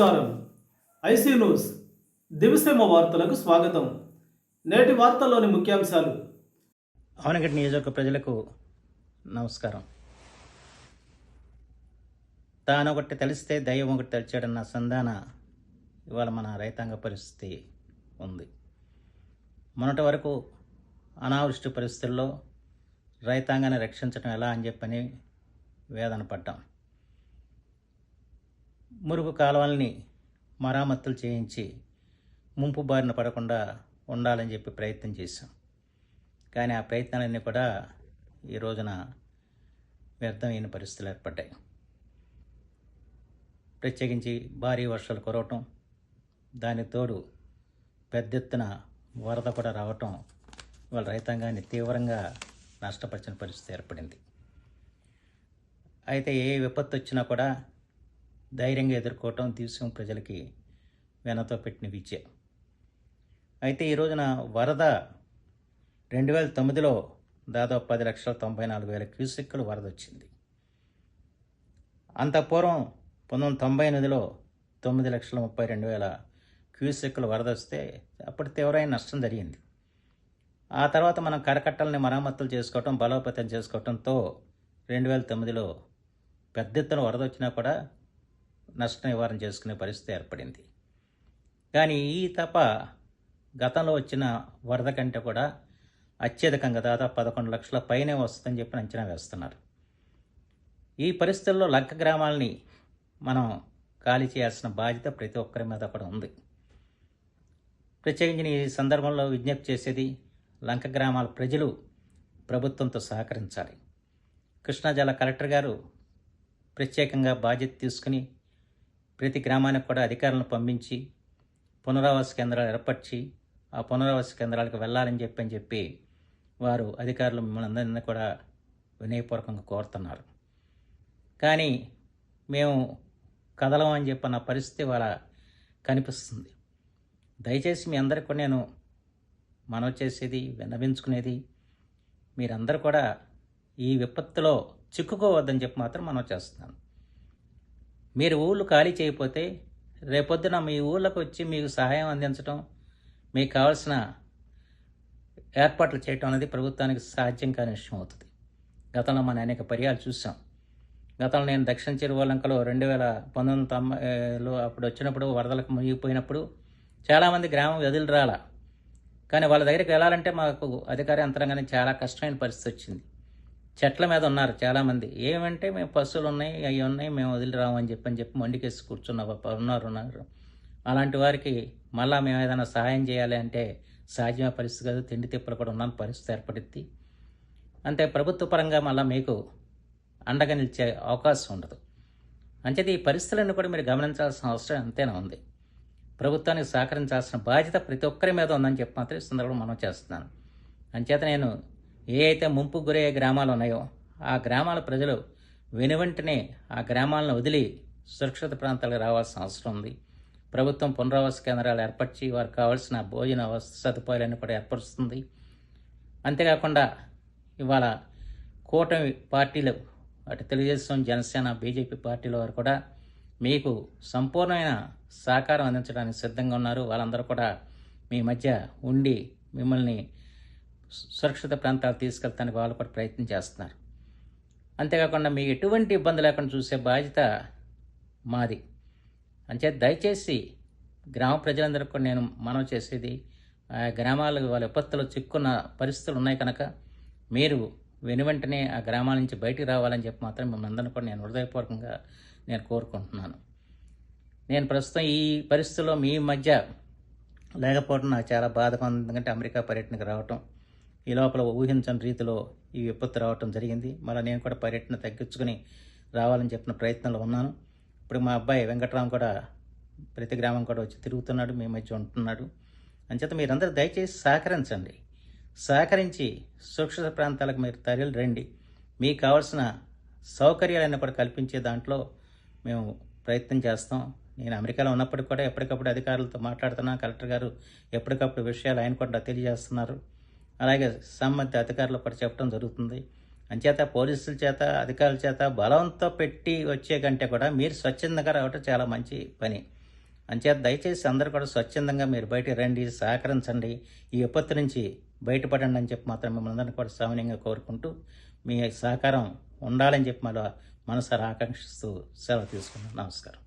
నమస్కారం. IC news. దివిసేమ వార్తలకు స్వాగతం. నేటి వార్తల్లోని ముఖ్యాంశాలు. అవనగడ్డ నియోజకవర్గ ప్రజలకు నమస్కారం. తాను ఒకటి తెలిస్తే దైవం ఒకటి తెలిచాడన్న సంధాన ఇవాళ మన రైతాంగ పరిస్థితి ఉంది. మొన్నటి వరకు అనావృష్టి పరిస్థితుల్లో రైతాంగాన్ని రక్షించడం ఎలా అని చెప్పని వేదన పడ్డాం. మురుగు కాలువల్ని మరామత్తులు చేయించి ముంపు బారిన పడకుండా ఉండాలని చెప్పి ప్రయత్నం చేశాం. కానీ ఆ ప్రయత్నాలన్నీ కూడా ఈ రోజున వ్యర్థమైన పరిస్థితులు ఏర్పడ్డాయి. ప్రత్యేకించి భారీ వర్షాలు కురవటం దానికి తోడు పెద్ద ఎత్తున వరద కూడా రావటం వాళ్ళ రైతాంగాన్ని తీవ్రంగా నష్టపరిచిన పరిస్థితి ఏర్పడింది. అయితే ఏ విపత్తు వచ్చినా కూడా ధైర్యంగా ఎదుర్కోవటం దేశం ప్రజలకి వెనతో పెట్టిన విద్య. అయితే ఈ రోజున వరద రెండు వేల తొమ్మిదిలో దాదాపు పది లక్షల తొంభై నాలుగు వేల క్యూసెక్కులు వరద వచ్చింది. అంత పూర్వం పంతొమ్మిది వందల తొంభై ఎనిమిదిలో తొమ్మిది లక్షల ముప్పై రెండు వేల క్యూసెక్కులు వరద వస్తే అప్పుడు తీవ్రమైన నష్టం జరిగింది. ఆ తర్వాత మనం కరకట్టలని మరమ్మతులు చేసుకోవటం బలోపేతం చేసుకోవటంతో రెండు వేల తొమ్మిదిలో పెద్ద ఎత్తున వరద వచ్చినా కూడా నష్ట నివారణ చేసుకునే పరిస్థితి ఏర్పడింది. కానీ ఈ తప గతంలో వచ్చిన వరద కంటే కూడా అత్యధికంగా దాదాపు పదకొండు లక్షల పైనే వస్తుందని చెప్పి అంచనా వేస్తున్నారు. ఈ పరిస్థితుల్లో లంక గ్రామాలని మనం ఖాళీ చేయాల్సిన బాధ్యత ప్రతి ఒక్కరి మీద కూడా ఉంది. ప్రత్యేకించి ఈ సందర్భంలో విజ్ఞప్తి చేసేది లంక గ్రామాల ప్రజలు ప్రభుత్వంతో సహకరించాలి. కృష్ణా జిల్లా కలెక్టర్ గారు ప్రత్యేకంగా బాధ్యత తీసుకుని ప్రతి గ్రామానికి కూడా అధికారులను పంపించి పునరావాస కేంద్రాలు ఏర్పరిచి ఆ పునరావాస కేంద్రాలకు వెళ్ళాలని చెప్పి అని చెప్పి వారు అధికారులు మిమ్మల్ని అందరినీ కూడా వినయపూర్వకంగా కోరుతున్నారు. కానీ మేము కదలం అని చెప్పిన పరిస్థితి వాళ్ళ కనిపిస్తుంది. దయచేసి మీ అందరికీ నేను మనవి చేసేది విన్నవించుకునేది మీరందరూ కూడా ఈ విపత్తులో చిక్కుకోవద్దని చెప్పి మాత్రం మనం చేస్తున్నాను. మీరు ఊళ్ళు ఖాళీ చేయకపోతే రేపొద్దున మీ ఊళ్ళకు వచ్చి మీకు సహాయం అందించడం మీకు కావాల్సిన ఏర్పాట్లు చేయటం అనేది ప్రభుత్వానికి సాధ్యం కాని విషయం అవుతుంది. గతంలో మనం అనేక పర్యాలు చూసాం గతంలో నేను దక్షిణ చెరువులంకలో రెండు వేల పంతొమ్మిది తొంభైలో అప్పుడు వచ్చినప్పుడు వరదలకు మునిగిపోయినప్పుడు చాలామంది గ్రామం వదిలి రాల. కానీ వాళ్ళ దగ్గరికి వెళ్ళాలంటే మాకు అధికార యంత్రాంగానికి చాలా కష్టమైన పరిస్థితి వచ్చింది. చెట్ల మీద ఉన్నారు చాలామంది. ఏమంటే మేము పశువులు ఉన్నాయి అవి ఉన్నాయి మేము వదిలి రామని చెప్పి అని చెప్పి మండికేసి కూర్చున్న ఉన్నారు ఉన్నారు. అలాంటి వారికి మళ్ళీ మేము ఏదైనా సహాయం చేయాలి అంటే సహజమైన పరిస్థితి కాదు తిండి తిప్పలు కూడా ఉన్న పరిస్థితి ఏర్పడుద్ది. అంటే ప్రభుత్వ పరంగా మళ్ళీ మీకు అండగా నిలిచే అవకాశం ఉండదు. అంచేది ఈ పరిస్థితులను కూడా మీరు గమనించాల్సిన అవసరం అంతేనా ఉంది. ప్రభుత్వానికి సహకరించాల్సిన బాధ్యత ప్రతి ఒక్కరి మీద ఉందని చెప్పి మాత్రం ఈ సందర్భంలో మనం చేస్తున్నాను. అంచేత నేను ఏ అయితే ముంపు గురయ్యే గ్రామాలు ఉన్నాయో ఆ గ్రామాల ప్రజలు వెనువెంటనే ఆ గ్రామాలను వదిలి సురక్షిత ప్రాంతాలకు రావాల్సిన అవసరం ఉంది. ప్రభుత్వం పునరావాస కేంద్రాలు ఏర్పరిచి వారికి కావాల్సిన భోజన వసతి సదుపాయాలన్నీ కూడా ఏర్పరుస్తుంది. అంతేకాకుండా ఇవాళ కూటమి పార్టీలు అటు తెలుగుదేశం జనసేన బీజేపీ పార్టీల వారు కూడా మీకు సంపూర్ణమైన సహకారం అందించడానికి సిద్ధంగా ఉన్నారు. వాళ్ళందరూ కూడా మీ మధ్య ఉండి మిమ్మల్ని సురక్షిత ప్రాంతాలు తీసుకెళ్తానికి వాళ్ళు కూడా ప్రయత్నం చేస్తున్నారు. అంతేకాకుండా మీకు ఎటువంటి ఇబ్బంది లేకుండా చూసే బాధ్యత మాది. అంచేత దయచేసి గ్రామ ప్రజలందరికీ కూడా నేను మనవి చేసేది ఆ గ్రామాలు వాళ్ళ విపత్తులు చిక్కున్న పరిస్థితులు ఉన్నాయి కనుక మీరు వెను వెంటనే ఆ గ్రామాల నుంచి బయటికి రావాలని చెప్పి మాత్రం మిమ్మల్ని అందరినీ కూడా నేను హృదయపూర్వకంగా నేను కోరుకుంటున్నాను. నేను ప్రస్తుతం ఈ పరిస్థితుల్లో మీ మధ్య లేకపోవడం నాకు చాలా బాధగా ఉంది. ఎందుకంటే అమెరికా పర్యటనకు రావటం ఈ లోపల ఊహించని రీతిలో ఈ విపత్తు రావటం జరిగింది. మళ్ళీ నేను కూడా పర్యటన తగ్గించుకుని రావాలని చెప్పిన ప్రయత్నంలో ఉన్నాను. ఇప్పుడు మా అబ్బాయి వెంకట్రామ్ కూడా ప్రతి గ్రామం కూడా వచ్చి తిరుగుతున్నాడు మీ మధ్య ఉంటున్నాడు. అంచేత మీరందరూ దయచేసి సహకరించండి. సహకరించి సురక్షిత ప్రాంతాలకు మీరు తరలి రండి. మీకు కావాల్సిన సౌకర్యాలన్నీ కూడా కల్పించే దాంట్లో మేము ప్రయత్నం చేస్తాం. నేను అమెరికాలో ఉన్నప్పటికీ కూడా ఎప్పటికప్పుడు అధికారులతో మాట్లాడుతున్నా. కలెక్టర్ గారు ఎప్పటికప్పుడు విషయాలు ఆయన కూడా తెలియజేస్తున్నారు. అలాగే సంబంధిత అధికారులు కూడా చెప్పడం జరుగుతుంది. అంచేత పోలీసుల చేత అధికారుల చేత బలంతో పెట్టి వచ్చే కంటే కూడా మీరు స్వచ్ఛందంగా రావటం చాలా మంచి పని. అంచేత దయచేసి అందరూ కూడా స్వచ్ఛందంగా మీరు బయటికి రండి సహకరించండి. ఈ విపత్తు నుంచి బయటపడండి అని చెప్పి మాత్రం మిమ్మల్ని అందరినీ కూడా సామాన్యంగా కోరుకుంటూ మీ సహకారం ఉండాలని చెప్పి మళ్ళీ మనసారా ఆకాంక్షిస్తూ సెలవు తీసుకున్నాను నమస్కారం.